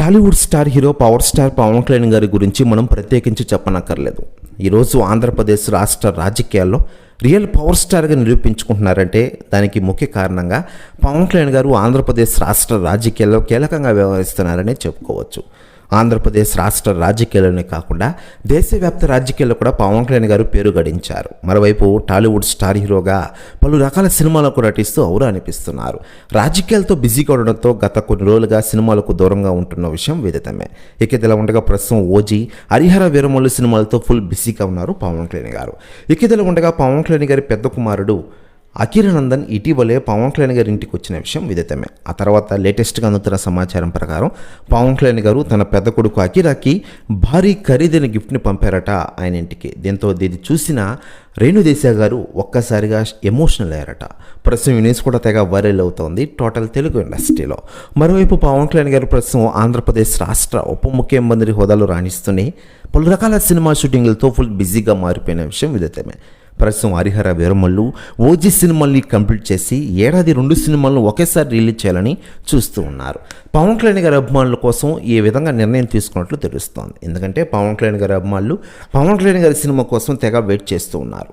Tollywood star hero power star Pawan Kalyan గారి గురించి మనం ప్రత్యేకించి చెప్పనక్కర్లేదు. ఈరోజు ఆంధ్రప్రదేశ్ రాష్ట్ర రాజకీయాల్లో రియల్ పవర్ స్టార్గా నిరూపించుకుంటున్నారంటే దానికి ముఖ్య కారణంగా పవన్ కళ్యాణ్ గారు ఆంధ్రప్రదేశ్ రాష్ట్ర రాజకీయాల్లో కీలకంగా వ్యవహరిస్తున్నారనే చెప్పుకోవచ్చు. ఆంధ్రప్రదేశ్ రాష్ట్ర రాజకీయాల్లోనే కాకుండా దేశవ్యాప్త రాజకీయాల్లో కూడా పవన్ కళ్యాణ్ గారు పేరు గడించారు. మరోవైపు టాలీవుడ్ స్టార్ హీరోగా పలు రకాల సినిమాలకు నటిస్తూ అవురు అనిపిస్తున్నారు. రాజకీయాలతో బిజీగా ఉండడంతో గత కొన్ని రోజులుగా సినిమాలకు దూరంగా ఉంటున్న విషయం విదితమే. ఇక ఇదిలా ఉండగా ప్రస్తుతం ఓజీ హరిహర వీరమల్లు సినిమాలతో ఫుల్ బిజీగా ఉన్నారు పవన్ కళ్యాణ్ గారు. ఇక ఇదిలా ఉండగా పవన్ కళ్యాణ్ గారి పెద్ద కుమారుడు అఖిరానందన్ ఇటీవలే పవన్ కళ్యాణ్ గారి ఇంటికి వచ్చిన విషయం విదితమే ఆ తర్వాత లేటెస్ట్గా అందుతున్న సమాచారం ప్రకారం పవన్ కళ్యాణ్ గారు తన పెద్ద కొడుకు అఖిరాకి భారీ ఖరీదైన గిఫ్ట్ని పంపారట ఆయన ఇంటికి. దీంతో దీన్ని చూసిన రేణుదేశా గారు ఒక్కసారిగా ఎమోషనల్ అయ్యారట. ప్రస్తుతం న్యూస్ కూడా తెగ వైరల్ అవుతోంది టోటల్ తెలుగు ఇండస్ట్రీలో. మరోవైపు పవన్ కళ్యాణ్ గారు ప్రస్తుతం ఆంధ్రప్రదేశ్ రాష్ట్ర ఉప ముఖ్యమంత్రి హోదాలో రాణిస్తూనే పలు రకాల సినిమా షూటింగ్లతో ఫుల్ బిజీగా మారిపోయిన విషయం విదితమే ప్రస్తుతం హరిహర వీరమల్లు ఓజీ సినిమాల్ని కంప్లీట్ చేసి ఏడాది రెండు సినిమాలను ఒకేసారి రిలీజ్ చేయాలని చూస్తూ ఉన్నారు. పవన్ కళ్యాణ్ గారి అభిమానుల కోసం ఈ విధంగా నిర్ణయం తీసుకున్నట్లు తెలుస్తోంది. ఎందుకంటే పవన్ కళ్యాణ్ గారి అభిమానులు పవన్ కళ్యాణ్ గారి సినిమా కోసం తెగ వెయిట్ చేస్తూ ఉన్నారు.